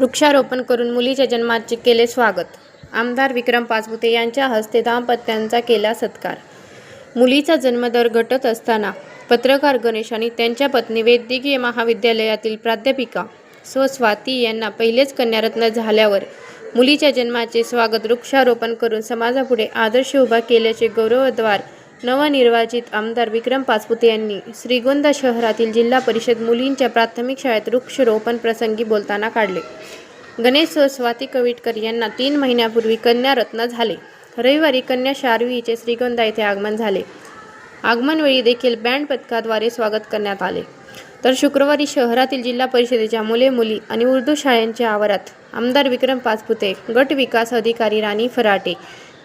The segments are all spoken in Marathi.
वृक्षारोपण करून मुलीच्या जन्माचे केले स्वागत. आमदार विक्रम पाचपुते यांच्या हस्ते दाम्पत्यांचा केला सत्कार. मुलीचा जन्मदर घटत असताना पत्रकार गणेश आणि त्यांच्या पत्नी वैद्यकीय महाविद्यालयातील प्राध्यापिका स्व स्वाती यांना पहिलेच कन्यारत्न झाल्यावर मुलीच्या जन्माचे स्वागत वृक्षारोपण करून समाजापुढे आदर्श उभा केल्याचे गौरवद्वार नवनिर्वाचित आमदार विक्रम पाचपुते यांनी श्रीगोंदा शहरातील जिल्हा परिषद मुलींच्या प्राथमिक शाळेत वृक्षारोपण प्रसंगी बोलताना काढले. गणेश व स्वाती कविटकर यांना तीन महिन्यापूर्वी कन्यारत्न झाले. रविवारी कन्या शार्वीचे श्रीगोंदा येथे आगमन झाले. आगमनवेळी देखील बँड पथकाद्वारे स्वागत करण्यात आले. तर शुक्रवारी शहरातील जिल्हा परिषदेच्या मुले मुली आणि उर्दू शाळांच्या आवारात आमदार विक्रम पाचपुते गट विकास अधिकारी राणी फराटे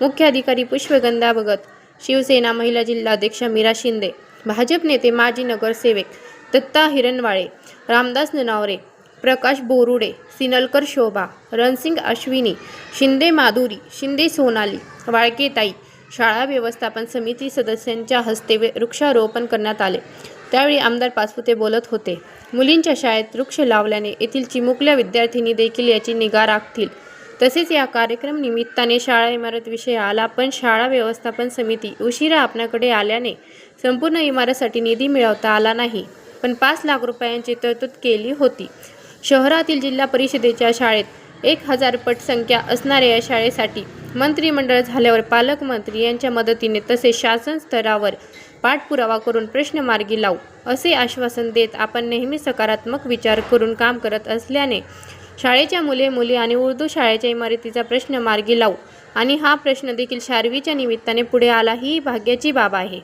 मुख्य अधिकारी पुष्पगंधा भगत शिवसेना महिला जिल्हाध्यक्ष मीरा शिंदे भाजप नेते माजी नगरसेवक दत्ता हिरणवाळे रामदास ननावरे प्रकाश बोरुडे सिनलकर शोभा रणसिंग अश्विनी शिंदे माधुरी शिंदे सोनाली वाळकेताई शाळा व्यवस्थापन समिती सदस्यांच्या हस्ते वृक्षारोपण करण्यात आले. त्यावेळी आमदार पाचपुते बोलत होते मुलींच्या शाळेत वृक्ष लावल्याने येथील चिमुकल्या विद्यार्थिनी देखील याची निगा राखतील. तसेच या कार्यक्रम निमित्ताने शाळा इमारत विषय आला पण शाळा व्यवस्थापन समिती उशिरा आपणाकडे आल्याने संपूर्ण इमारतसाठी निधी मिळवता आला नाही. पण पाच लाख रुपयांची तरतूद केली होती. शहरातील जिल्हा परिषदेच्या शाळेत एक हजार पट संख्या असणाऱ्या या शाळेसाठी मंत्रिमंडळ झाल्यावर पालकमंत्री यांच्या मदतीने तसेच शासन स्तरावर पाठपुरावा करून प्रश्न मार्गी लावू असे आश्वासन देत आपण नेहमी सकारात्मक विचार करून काम करत असल्याने शाळेच्या मुले मुली आणि उर्दू शाळेच्या इमारतीचा प्रश्न मार्गी लावू. आणि हा प्रश्न देखील शारवीच्या निमित्ताने पुढे आला ही भाग्याची बाब आहे.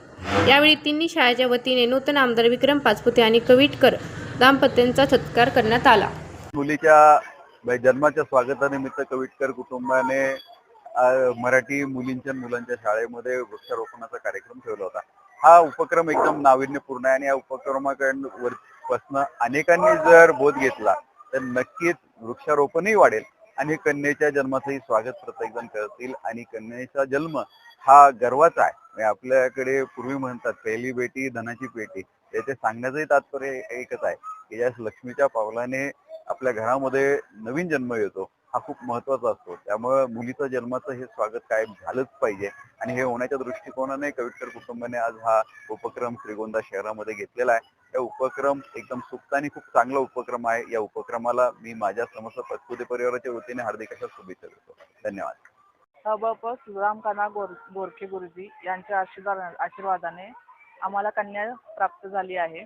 यावेळी तिन्ही शाळेच्या वतीने नूतन आमदार विक्रम पाचपुते आणि कविटकर दाम्पत्यांचा सत्कार करण्यात आला. मुलीच्या जन्माच्या स्वागतानिमित्त कविटकर कुटुंबाने मराठी मुलींच्या मुलांच्या शाळेमध्ये वृक्षारोपणाचा कार्यक्रम ठेवला होता. हा उपक्रम एकदम नाविन्यपूर्ण आहे आणि या उपक्रमाकडून पासनं अनेकांनी जर बोध घेतला तर नक्कीच वृक्षारोपणही वाढेल आणि कन्येच्या जन्माचंही स्वागत प्रत्येक जण करतील आणि कन्येचा जन्म हा गर्वाचा आहे. म्हणजे आपल्याकडे पूर्वी म्हणतात पहिली बेटी धनाची पेटी. याचे सांगण्याचंही तात्पर्य एकच आहे की ज्या लक्ष्मीच्या पावलाने आपल्या घरामध्ये नवीन जन्म येतो हा खूप महत्त्वाचा असतो. त्यामुळे मुलीचं जन्माचं हे स्वागत कायम झालंच पाहिजे. आणि हे होण्याच्या दृष्टिकोनाने कविटकर कुटुंबाने आज हा उपक्रम श्रीगोंदा शहरामध्ये घेतलेला आहे. या उपक्रम एकदम सुप्त आणि खूप चांगला उपक्रम आहे. या उपक्रमाला मी माझ्या समस्त पत्पुते परिवाराच्या वतीने हार्दिक अशा शुभेच्छा देतो. धन्यवाद. सभाप सुदामकाना गोर गोरखे गुरुजी यांच्या आशीर्वाद आशीर्वादाने आम्हाला कन्या प्राप्त झाली आहे.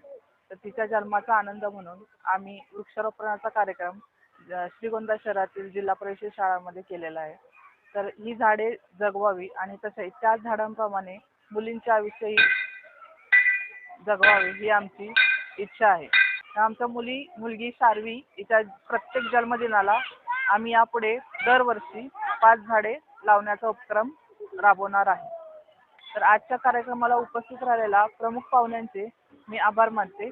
तर तिच्या जन्माचा आनंद म्हणून आम्ही वृक्षारोपणाचा कार्यक्रम श्रीगोंदा शहरातील जिल्हा परिषद शाळांमध्ये केलेला आहे. तर ही झाडे जगवावी आणि तसे त्याच झाडांप्रमाणे मुलींच्या विषयी जगवावी ही आमची इच्छा आहे. तर आमच्या मुली मुलगी सारवी हिच्या प्रत्येक जन्मदिनाला आम्ही यापुढे दरवर्षी पाच झाडे लावण्याचा उपक्रम राबवणार आहे. तर आजच्या कार्यक्रमाला उपस्थित राहिलेल्या प्रमुख पाहुण्यांचे मी आभार मानते.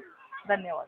धन्यवाद.